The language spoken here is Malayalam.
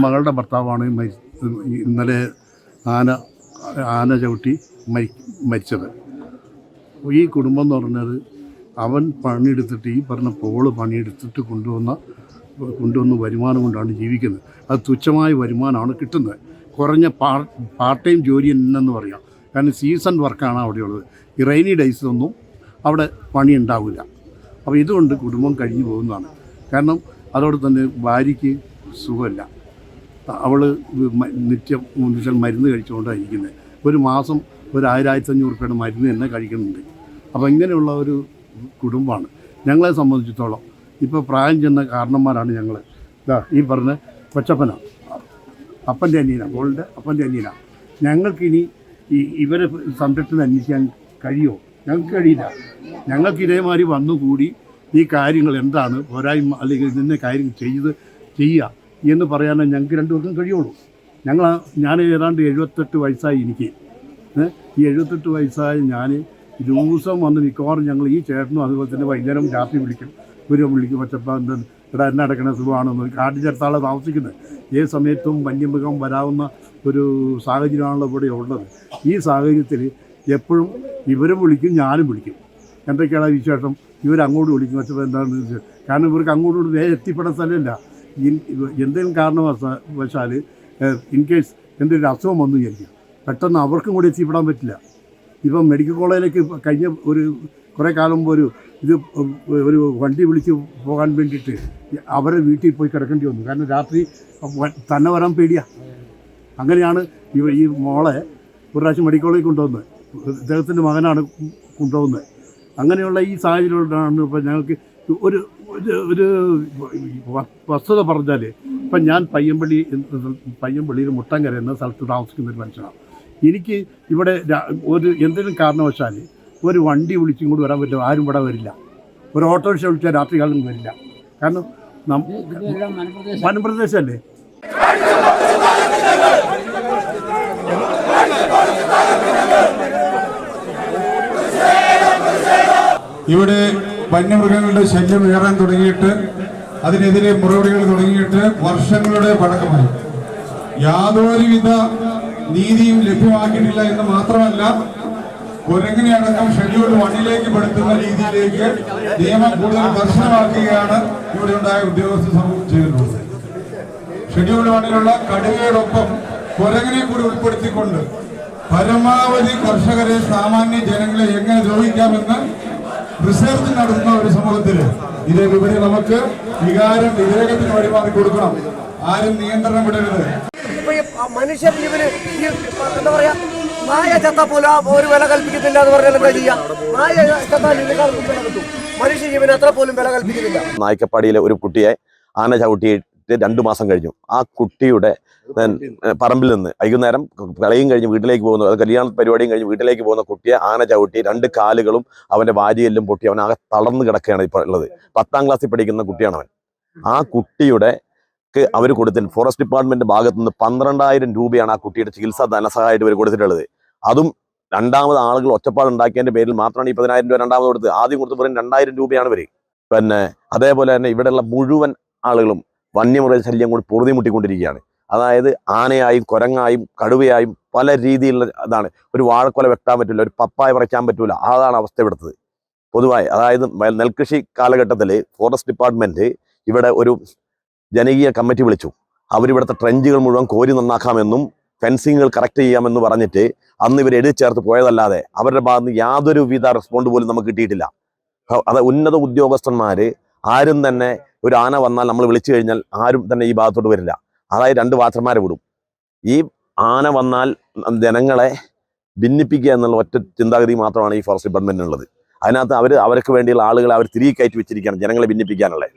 മകളുടെ ഭർത്താവാണ് ഇന്നലെ ആന ആന ചവിട്ടി മരി മരിച്ചത്. ഈ കുടുംബം എന്ന് പറഞ്ഞത് അവൻ പണിയെടുത്തിട്ട് ഈ പറഞ്ഞ പോൾ പണിയെടുത്തിട്ട് കൊണ്ടുവന്ന കൊണ്ടുവന്ന വരുമാനം കൊണ്ടാണ് ജീവിക്കുന്നത്. അത് തുച്ഛമായ വരുമാനമാണ് കിട്ടുന്നത്. കുറഞ്ഞ പാർട്ട് പാർട്ട് ടൈം ജോലി എന്നു പറയാം. കാരണം സീസൺ വർക്കാണ് അവിടെയുള്ളത് ഈ റെയിനി ഡേയ്സ് ഡേയ്സിലൊന്നും അവിടെ പണി ഉണ്ടാവില്ല അപ്പോൾ ഇതുകൊണ്ട് കുടുംബം കഴിഞ്ഞു പോകുന്നതാണ്. കാരണം അതോടെ തന്നെ ഭാര്യയ്ക്ക് സുഖമല്ല. അവൾ നിത്യം വെച്ചാൽ മരുന്ന് കഴിച്ചുകൊണ്ടാണ് ഇരിക്കുന്നത് ഒരു മാസം ഒരു ആയിരം ആയിരത്തഞ്ഞൂറ് രൂപയുടെ മരുന്ന് തന്നെ കഴിക്കുന്നുണ്ട്. അപ്പോൾ ഇങ്ങനെയുള്ള ഒരു കുടുംബമാണ്. ഞങ്ങളെ സംബന്ധിച്ചിടത്തോളം ഇപ്പോൾ പ്രായം ചെന്ന കാരണന്മാരാണ് ഞങ്ങൾ ഇതാ ഈ പറഞ്ഞ കൊച്ചപ്പന അപ്പന്റെ അനിയന ഗോൾഡ് അപ്പന്റെ അനിയന. ഞങ്ങൾക്കിനി ഈ ഇവരെ സംരക്ഷണം അന്വേഷിക്കാൻ കഴിയുമോ ഞങ്ങൾക്ക് കഴിയില്ല. ഞങ്ങൾക്ക് ഇതേമാതിരി വന്നുകൂടി ഈ കാര്യങ്ങൾ എന്താണ് പോരായ്മ അല്ലെങ്കിൽ ഇന്ന കാര്യം ചെയ്ത് ചെയ്യുക എന്ന് പറയാനേ ഞങ്ങൾക്ക് രണ്ടുപേർക്കും കഴിയുള്ളൂ. ഞങ്ങൾ ഞാൻ ഏതാണ്ട് എഴുപത്തെട്ട് വയസ്സായി എനിക്ക്. ഈ എഴുപത്തെട്ട് വയസ്സായ ഞാൻ ദിവസം വന്ന് മിക്കവാറും ഞങ്ങൾ ഈ ചേട്ടനും അതുപോലെ തന്നെ വൈകുന്നേരം രാത്രി വിളിക്കും. ഒരു വിളിക്കും പച്ചപ്പ എന്താ ഇവിടെ എന്നെ അടക്കണ സുഖമാണെന്ന് കാട്ടിൽ ചേർത്താണ് താമസിക്കുന്നത്. ഏത് സമയത്തും വന്യമൃഗം വരാവുന്ന ഒരു സാഹചര്യമാണല്ലോ ഇവിടെ ഉള്ളത്. ഈ സാഹചര്യത്തിൽ എപ്പോഴും ഇവരും വിളിക്കും ഞാനും വിളിക്കും. എന്തൊക്കെയാണ് വിശേഷം? ഇവരങ്ങോട്ട് വിളിക്കും. വെച്ചപ്പോൾ എന്താണെന്ന് വെച്ചാൽ കാരണം ഇവർക്ക് അങ്ങോട്ട് വേഗം എത്തിപ്പെടാൻ സ്ഥലമില്ല. എന്തെങ്കിലും കാരണം കാരണവശാൽ ഇൻ കേസ് എന്തെങ്കിലും അസുഖം വന്നു വിചാരിക്കും. പെട്ടെന്ന് അവർക്കും കൂടി എത്തിപ്പെടാൻ പറ്റില്ല. ഇപ്പം മെഡിക്കൽ കോളേജിലേക്ക് കഴിഞ്ഞ ഒരു കുറേ കാലം മുമ്പ് ഒരു ഇത് ഒരു വണ്ടി വിളിച്ച് പോകാൻ വേണ്ടിയിട്ട് അവരെ വീട്ടിൽ പോയി കിടക്കേണ്ടി വന്നു. കാരണം രാത്രി തന്നെ വരാൻ പേടിയാ. അങ്ങനെയാണ് ഈ ഈ മോളെ ഒരു പ്രാവശ്യം മെഡിക്കൽ കോളേജിൽ കൊണ്ടുവന്നത്. ഇദ്ദേഹത്തിന്റെ മകനാണ് കൊണ്ടുപോകുന്നത് അങ്ങനെയുള്ള ഈ സാഹചര്യത്തിലാണ് ഇപ്പം ഞങ്ങൾക്ക് ഒരു ഒരു വസ്തുത പറഞ്ഞാൽ ഇപ്പം ഞാൻ പയ്യമ്പള്ളി പയ്യമ്പള്ളിയിൽ മുട്ടങ്കര എന്ന സ്ഥലത്ത് താമസിക്കുന്ന ഒരു മനുഷ്യനാണ്. എനിക്ക് ഇവിടെ ഒരു എന്തെങ്കിലും കാരണവശാൽ ഒരു വണ്ടി വിളിച്ചും കൂടി വരാൻ പറ്റില്ല. ആരും ഇവിടെ വരില്ല. ഒരു ഓട്ടോറിക്ഷ വിളിച്ചാൽ രാത്രി കാലം വരില്ല. കാരണം വനപ്രദേശല്ലേ വനപ്രദേശമല്ലേ ഇവിടെ വന്യമൃഗങ്ങളുടെ ശല്യം ഉയരാൻ തുടങ്ങിയിട്ട് അതിനെതിരെ മുറവിളികൾ തുടങ്ങിയിട്ട് വർഷങ്ങളുടെ പഴക്കമായി. യാതൊരുവിധ നീതിയും ലഭ്യമാക്കിയിട്ടില്ല എന്ന് മാത്രമല്ല കുരങ്ങിനെ അടക്കം ഷെഡ്യൂൾ വണ്ണിലേക്ക് പെടുത്തുന്ന രീതിയിലേക്ക് നിയമം കൂടുതൽ കർശനമാക്കുകയാണ് ഇവിടെ ഉണ്ടായ ഉദ്യോഗസ്ഥ സമൂഹം ചെയ്തിട്ടുള്ളത് ഷെഡ്യൂൾ വണ്ണിലുള്ള കടുവയോടൊപ്പം കുരങ്ങിനെ കൂടി ഉൾപ്പെടുത്തിക്കൊണ്ട് പരമാവധി കർഷകരെ സാമാന്യ ജനങ്ങളെ എങ്ങനെ ദ്രോഹിക്കാമെന്ന് റിസർച്ച് നടത്തുന്ന ഒരു സമൂഹത്തിൽ ഇതേപടി നമുക്ക് വികാരം വിവേകത്തിന് വഴിമാറി കൊടുക്കണം. ആരും നിയന്ത്രണം വിടരുത്. ഇപ്പൊ ഈ മനുഷ്യ ജീവന് ഈ എന്താ പറയാ മായ ചത്ത പോലും ഒരു വില കൽപ്പിക്കുന്നില്ല എന്ന് പറഞ്ഞാൽ എന്താ ചെയ്യാ? മായ ചത്താൽ മനുഷ്യ ജീവന് അത്ര പോലും വില കൽപ്പിക്കുന്നില്ല. നായ്ക്കപ്പാടിയിലെ ഒരു കുട്ടിയെ ആന ചവിട്ടിയിട്ട് രണ്ടു മാസം കഴിഞ്ഞു. ആ കുട്ടിയുടെ പറമ്പിൽ നിന്ന് വൈകുന്നേരം കളിയും കഴിഞ്ഞ് വീട്ടിലേക്ക് പോകുന്നു അത് കല്യാണ പരിപാടിയും കഴിഞ്ഞ് വീട്ടിലേക്ക് പോകുന്ന കുട്ടിയെ ആന ചവിട്ടി രണ്ട് കാലുകളും അവന്റെ വാരിയെല്ലും പൊട്ടി അവൻ ആകെ തളർന്നു കിടക്കുകയാണ് ഇപ്പോൾ ഉള്ളത്. പത്താം ക്ലാസ്സിൽ പഠിക്കുന്ന കുട്ടിയാണ് അവൻ ആ കുട്ടിയുടെ അവർ കൊടുത്തിന് ഫോറസ്റ്റ് ഡിപ്പാർട്ട്മെന്റ് ഭാഗത്തു നിന്ന് പന്ത്രണ്ടായിരം രൂപയാണ് ആ കുട്ടിയുടെ ചികിത്സാ ധനസഹായമായിട്ട് ഇവർ കൊടുത്തിട്ടുള്ളത്. അതും രണ്ടാമത് ആളുകൾ ഒച്ചപ്പാട് ഉണ്ടാക്കിയതിന്റെ പേരിൽ മാത്രമാണ് ഈ പതിനായിരം രൂപ രണ്ടാമത് കൊടുത്തത്. ആദ്യം കൊടുത്ത് പറയും രണ്ടായിരം രൂപയാണ് വരെ പിന്നെ അതേപോലെ തന്നെ ഇവിടെയുള്ള മുഴുവൻ ആളുകളും വന്യമൃഗ ശല്യം കൂടി പൊറുതി മുട്ടിക്കൊണ്ടിരിക്കുകയാണ്. അതായത് ആനയായും കുരങ്ങായും കടുവയായും പല രീതിയിലുള്ള അതാണ് ഒരു വാഴക്കൊല വെട്ടാൻ പറ്റില്ല ഒരു പപ്പായ പറിക്കാൻ പറ്റില്ല അതാണ് അവസ്ഥ ഇവിടുത്തത്. പൊതുവായി അതായത് നെൽകൃഷി കാലഘട്ടത്തിൽ ഫോറസ്റ്റ് ഡിപ്പാർട്ട്മെന്റ് ഇവിടെ ഒരു ജനകീയ കമ്മിറ്റി വിളിച്ചു. അവരിവിടുത്തെ ട്രെഞ്ചുകൾ മുഴുവൻ കോരി നന്നാക്കാമെന്നും ഫെൻസിങ്ങുകൾ കറക്റ്റ് ചെയ്യാമെന്ന് പറഞ്ഞിട്ട് അന്ന് ഇവർ എഴുതി ചേർത്ത് പോയതല്ലാതെ അവരുടെ ഭാഗത്ത് നിന്ന് യാതൊരു വിധ റെസ്പോണ്ട് പോലും നമുക്ക് കിട്ടിയിട്ടില്ല. അത് ഉന്നത ഉദ്യോഗസ്ഥന്മാർ ആരും തന്നെ ഒരു ആന വന്നാൽ നമ്മൾ വിളിച്ചു കഴിഞ്ഞാൽ ആരും തന്നെ ഈ ഭാഗത്തോട്ട് വരില്ല. അതായത് രണ്ട് വാച്ചർമാരെ വിടും. ഈ ആന വന്നാൽ ജനങ്ങളെ ഭിന്നിപ്പിക്കുക എന്നുള്ള ഒറ്റ ചിന്താഗതി മാത്രമാണ് ഈ ഫോറസ്റ്റ് ഡിപ്പാർട്ട്മെന്റിനുള്ളത് അതിനകത്ത് അവർ അവർക്ക് വേണ്ടിയുള്ള ആളുകളെ അവർ തിരികെ കയറ്റി വെച്ചിരിക്കുകയാണ് ജനങ്ങളെ ഭിന്നിപ്പിക്കാനുള്ളത്.